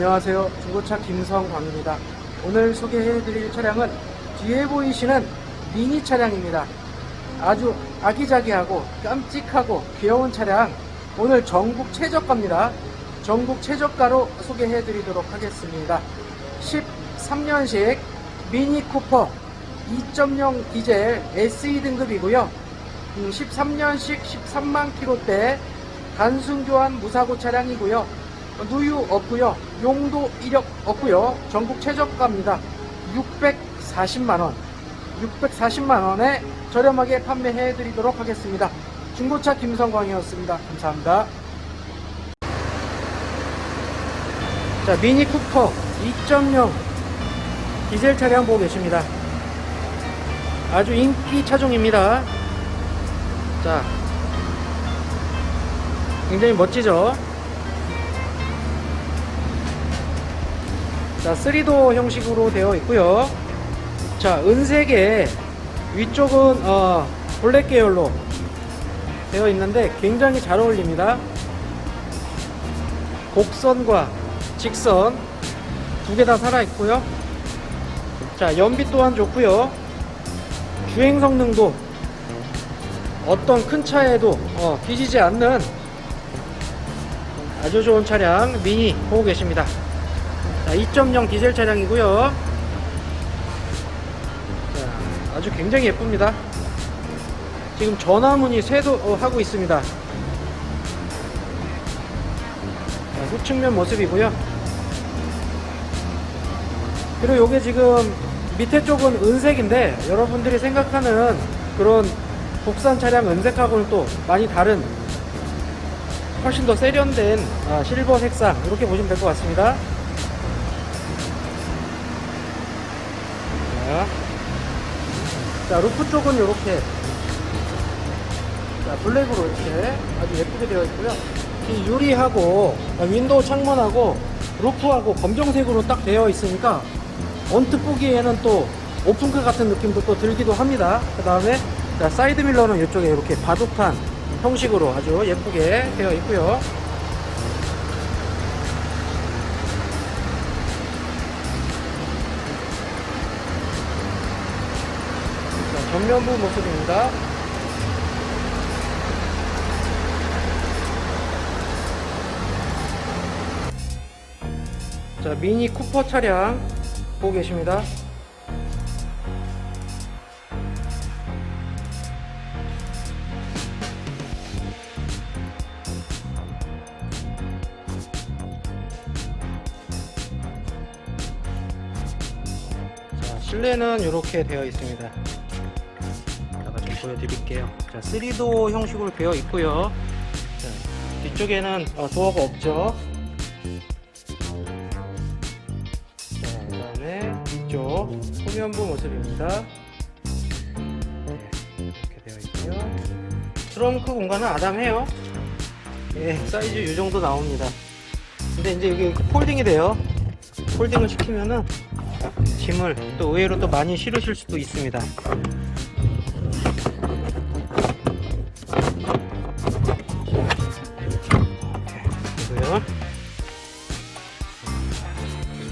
안녕하세요. 중고차 김성광입니다. 오늘 소개해드릴 차량은 뒤에 보이시는 미니 차량입니다. 아주 아기자기하고 깜찍하고 귀여운 차량 오늘 전국 최저가입니다. 전국 최저가로 소개해드리도록 하겠습니다. 13년식 미니 쿠퍼 2.0 디젤 SE 등급이고요. 음, 13년식 13만 킬로대 단순 교환 무사고 차량이고요. 누유 없고요. 용도 이력 없고요. 전국 최저가입니다. 640만 원. 640만 원에 저렴하게 판매해 드리도록 하겠습니다. 중고차 김성광이었습니다. 감사합니다. 자, 미니 쿠퍼 2.0 디젤 차량 보고 계십니다. 아주 인기 차종입니다. 자, 굉장히 멋지죠? 자, 3도 형식으로 되어 있고요. 자, 은색에 위쪽은 어, 블랙 계열로 되어 있는데 굉장히 잘 어울립니다. 곡선과 직선 두 개 다 살아 있고요. 자, 연비 또한 좋고요. 주행 성능도 어떤 큰 차에도 어, 뒤지지 않는 아주 좋은 차량 미니 보고 계십니다. 자, 2.0 디젤 차량이고요. 자, 아주 굉장히 예쁩니다. 지금 전화문이 쇄도하고 있습니다. 자, 후측면 모습이고요. 그리고 요게 지금 밑에 쪽은 은색인데 여러분들이 생각하는 그런 국산 차량 은색하고는 또 많이 다른 훨씬 더 세련된 아, 실버 색상 이렇게 보시면 될 것 같습니다. 자, 자 루프 쪽은 이렇게 자 블랙으로 이렇게 아주 예쁘게 되어 있고요. 이 유리하고 아, 윈도우 창문하고 루프하고 검정색으로 딱 되어 있으니까 언뜻 보기에는 또 오픈카 같은 느낌도 또 들기도 합니다. 그 다음에 사이드 밀러는 이쪽에 이렇게 바둑판 형식으로 아주 예쁘게 되어 있고요. 전면부 모습입니다. 자, 미니 쿠퍼 차량 보고 계십니다. 자, 실내는 이렇게 되어 있습니다. 보여드릴게요. 자, 3도 형식으로 되어 있고요. 자, 뒤쪽에는 어, 도어가 없죠. 자, 그다음에 뒤쪽 후면부 모습입니다. 네, 이렇게 되어 있고요. 트렁크 공간은 아담해요. 예, 사이즈 이 정도 나옵니다. 근데 이제 이게 폴딩이 돼요. 폴딩을 시키면은 짐을 또 의외로 또 많이 실으실 수도 있습니다.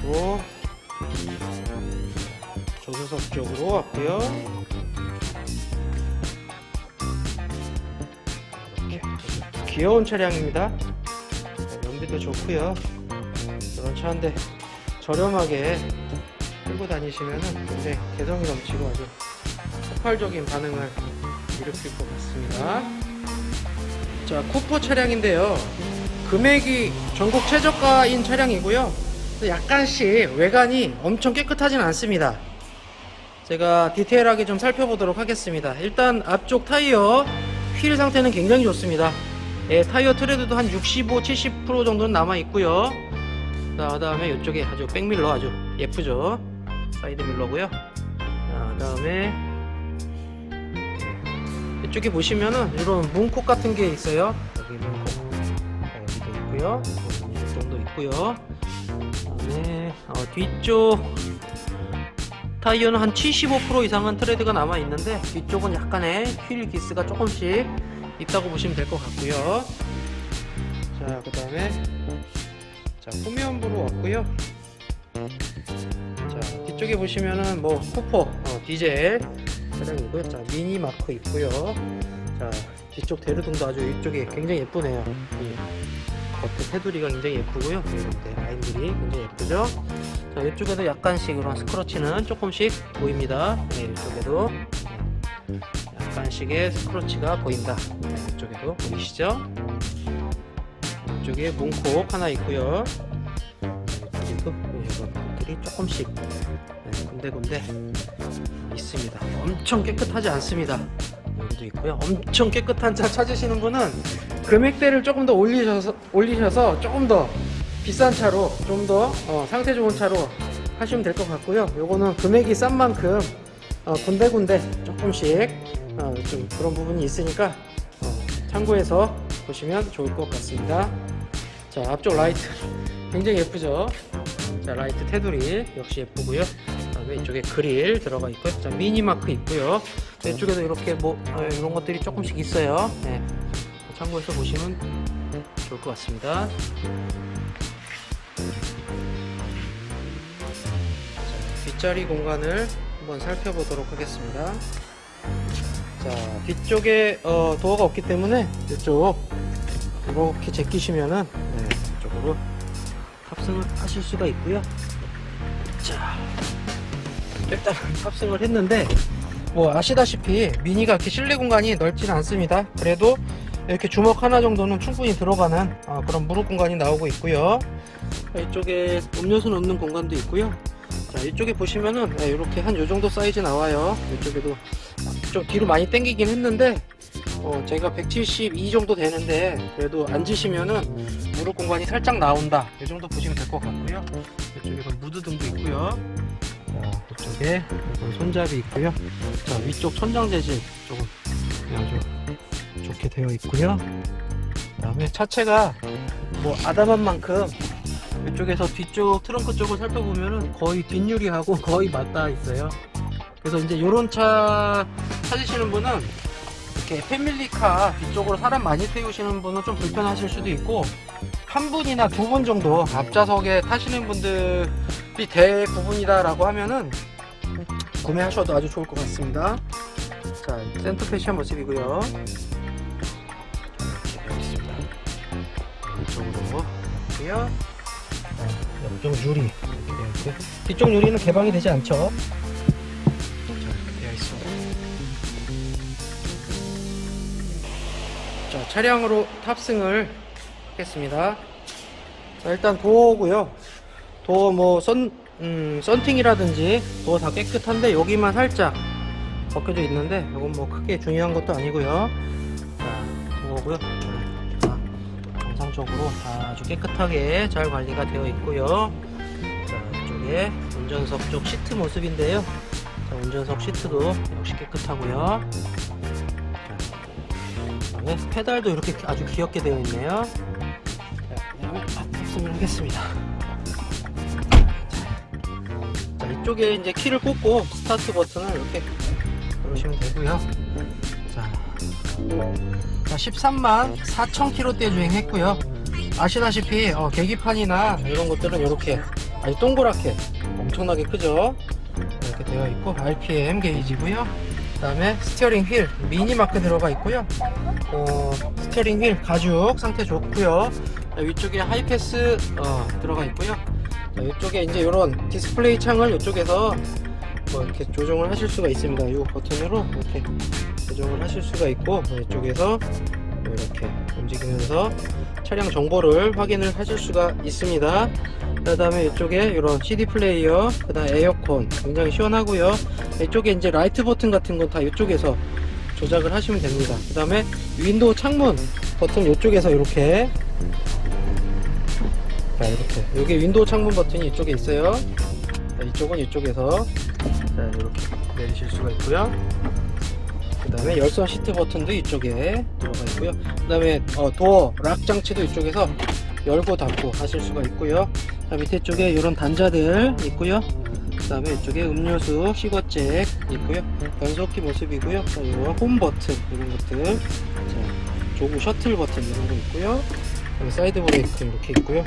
그리고 조수석 쪽으로 왔고요. 이렇게 귀여운 차량입니다. 연비도 좋고요. 이런 차인데 저렴하게 끌고 다니시면은 굉장히 개성이 넘치고 아주 폭발적인 반응을 일으킬 것 같습니다. 자, 쿠퍼 차량인데요. 금액이 전국 최저가인 차량이고요. 약간씩 외관이 엄청 깨끗하진 않습니다. 제가 디테일하게 좀 살펴보도록 하겠습니다. 일단 앞쪽 타이어 휠 상태는 굉장히 좋습니다. 예, 타이어 트레드도 한 65, 70% 정도는 남아 있고요. 자, 그다음에 이쪽에 아주 백밀러 아주 예쁘죠. 사이드 밀러고요. 자, 그다음에 이쪽에 보시면은 이런 문콕 같은 게 있어요. 여기 여기도 있고요. 이쪽도 있고요. 그다음에 어, 뒤쪽 타이어는 한 75% 이상은 트레드가 남아 있는데 뒤쪽은 약간의 휠 기스가 조금씩 있다고 보시면 될 것 같고요. 자, 그다음에 자 자, 후면부로 왔고요. 자, 뒤쪽에 보시면은 뭐 쿠퍼, 어, 디젤 차량이고요. 자, 미니 마크 있고요. 자, 뒤쪽 대류등도 아주 이쪽이 굉장히 예쁘네요. 이 겉에 테두리가 굉장히 예쁘고요. 이렇게 라인들이 굉장히 예쁘죠. 자, 이쪽에도 약간씩 이런 스크러치는 조금씩 보입니다. 네, 이쪽에도 네, 약간씩의 스크러치가 보인다. 네, 이쪽에도 보이시죠? 이쪽에 문콕 하나 있고요. 네, 이쪽에도 이런 것들이 조금씩 네, 군데군데 있습니다. 엄청 깨끗하지 않습니다. 여기도 있고요. 엄청 깨끗한 차 찾으시는 분은 금액대를 조금 더 올리셔서 올리셔서 조금 더 비싼 차로 좀더 상태 좋은 차로 하시면 될 것 같고요. 요거는 금액이 싼 만큼 어, 군데군데 조금씩 어, 좀 그런 부분이 있으니까 어, 참고해서 보시면 좋을 것 같습니다. 자 앞쪽 라이트 굉장히 예쁘죠? 자 라이트 테두리 역시 예쁘고요. 이쪽에 그릴 들어가 있고요. 자 미니 마크 있고요. 자, 이쪽에도 이렇게 뭐 어, 이런 것들이 조금씩 있어요. 네. 참고해서 보시면 좋을 것 같습니다. 자, 뒷자리 공간을 한번 살펴보도록 하겠습니다. 자, 뒤쪽에 어, 도어가 없기 때문에 이쪽 이렇게 제끼시면은 네, 이쪽으로 탑승을 하실 수가 있고요. 자, 일단 탑승을 했는데 뭐 아시다시피 미니가 이렇게 실내 공간이 넓지는 않습니다. 그래도 이렇게 주먹 하나 정도는 충분히 들어가는 아, 그런 무릎 공간이 나오고 있고요. 자, 이쪽에 음료수 넣는 공간도 있고요. 자, 이쪽에 보시면은 네, 이렇게 한 요 정도 사이즈 나와요. 이쪽에도 좀 뒤로 많이 당기긴 했는데 어, 제가 172 정도 되는데 그래도 앉으시면은 무릎 공간이 살짝 나온다. 이 정도 보시면 될 것 같고요. 이쪽에도 무드등도 있고요. 자, 이쪽에 이건 손잡이 있고요. 자, 위쪽 천장 재질 조금 아주 좋게 되어 있고요. 그다음에 차체가 뭐 아담한 만큼 이쪽에서 뒤쪽 트렁크 쪽을 살펴보면은 거의 뒷유리하고 거의 맞닿아 있어요. 그래서 이제 이런 차 찾으시는 분은 이렇게 패밀리카 뒤쪽으로 사람 많이 태우시는 분은 좀 불편하실 수도 있고 한 분이나 두 분 정도 앞좌석에 타시는 분들 이 대부분이다라고 하면은 구매하셔도 아주 좋을 것 같습니다. 자, 센터 패션 모습이고요. 이쪽으로 있고요. 자, 옆쪽 유리 이렇게. 뒤쪽 유리는 개방이 되지 않죠. 자, 이렇게 되어 있습니다. 자, 차량으로 탑승을 하겠습니다. 자, 일단 도어고요. 도어 뭐 선, 음, 썬팅이라든지 도어 다 깨끗한데 여기만 살짝 벗겨져 있는데 이건 뭐 크게 중요한 것도 아니고요. 자, 도어고요. 자, 정상적으로 아주 깨끗하게 잘 관리가 되어 있고요. 자, 이쪽에 운전석 쪽 시트 모습인데요. 자, 운전석 시트도 역시 깨끗하고요. 자, 그다음에 페달도 이렇게 아주 귀엽게 되어 있네요. 자, 그다음에 탑승을 하겠습니다. 자, 이쪽에 이제 키를 꽂고 스타트 버튼을 이렇게 누르시면 되고요. 자, 자 13만 4천 킬로대 주행했고요. 아시다시피 어, 계기판이나 이런 것들은 이렇게 아주 동그랗게 엄청나게 크죠. 이렇게 되어 있고 RPM 게이지고요. 그다음에 스티어링 휠 미니 마크 들어가 있고요. 어, 스티어링 휠 가죽 상태 좋고요. 자, 위쪽에 하이패스 어, 들어가 있고요. 자, 이쪽에 이제 이런 디스플레이 창을 이쪽에서 뭐 이렇게 조정을 하실 수가 있습니다. 이 버튼으로 이렇게 조정을 하실 수가 있고 뭐 이쪽에서 뭐 이렇게 움직이면서 차량 정보를 확인을 하실 수가 있습니다. 그 다음에 이쪽에 이런 CD 플레이어, 그 다음 에어컨 굉장히 시원하고요. 이쪽에 이제 라이트 버튼 같은 건 다 이쪽에서 조작을 하시면 됩니다. 그 다음에 윈도우 창문 버튼 이쪽에서 이렇게 자 이렇게 여기 윈도우 창문 버튼이 이쪽에 있어요. 자, 이쪽은 이쪽에서 자 이렇게 내리실 수가 있고요. 그 다음에 열선 시트 버튼도 이쪽에 들어가 있고요. 그 다음에 어, 도어 락 장치도 이쪽에서 열고 닫고 하실 수가 있고요. 자 밑에 쪽에 이런 단자들 있고요. 그 다음에 이쪽에 음료수 시거잭 있고요. 변속기 모습이고요. 자, 이런 홈 버튼 이런 것들. 자, 조구 셔틀 버튼 이런 거 있고요. 사이드 브레이크 이렇게 있고요.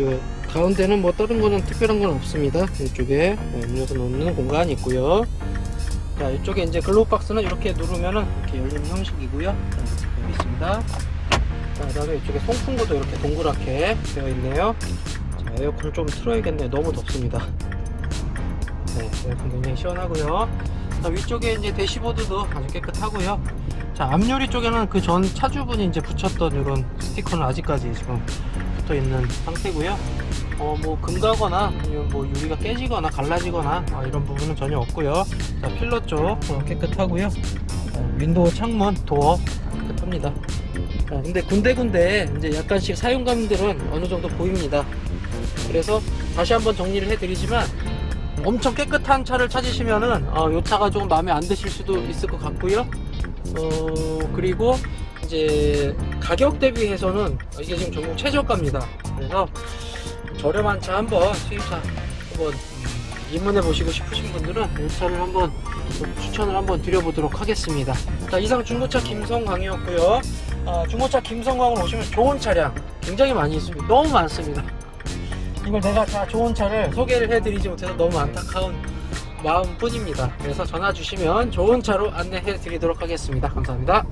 요 가운데는 뭐 다른 거는 특별한 건 없습니다. 이쪽에 네, 음료수 놓는 공간이 있고요. 자, 이쪽에 이제 글로브 박스는 이렇게 누르면은 이렇게 열리는 형식이고요. 자, 여기 있습니다. 자, 그다음에 이쪽에 송풍구도 이렇게 동그랗게 되어 있네요. 자, 에어컨을 좀 틀어야겠네요. 너무 덥습니다. 네, 에어컨 굉장히 시원하고요. 자, 위쪽에 이제 대시보드도 아주 깨끗하고요. 자, 앞유리 쪽에는 그 전 차주분이 이제 붙였던 이런 스티커는 아직까지 지금 붙어 있는 상태고요. 어, 뭐 금가거나 뭐 유리가 깨지거나 갈라지거나 아, 이런 부분은 전혀 없고요. 자, 필러 쪽 어, 깨끗하고요. 어, 윈도우 창문 도어 깨끗합니다. 자, 근데 군데군데 이제 약간씩 사용감들은 어느 정도 보입니다. 그래서 다시 한번 정리를 해드리지만 엄청 깨끗한 차를 찾으시면은 어, 이 차가 좀 마음에 안 드실 수도 있을 것 같고요. 어, 그리고 이제 가격 대비해서는 이게 지금 전국 최저가입니다. 그래서 저렴한 차 한번 수입차 한번 입문해 보시고 싶으신 분들은 이 차를 한번 좀 추천을 한번 드려보도록 하겠습니다. 자 이상 중고차 김성광이었고요. 아, 중고차 김성광으로 오시면 좋은 차량 굉장히 많이 있습니다. 너무 많습니다. 이걸 내가 다 좋은 차를 소개를 해드리지 못해서 너무 안타까운 마음뿐입니다. 그래서 전화 주시면 좋은 차로 안내해 드리도록 하겠습니다. 감사합니다.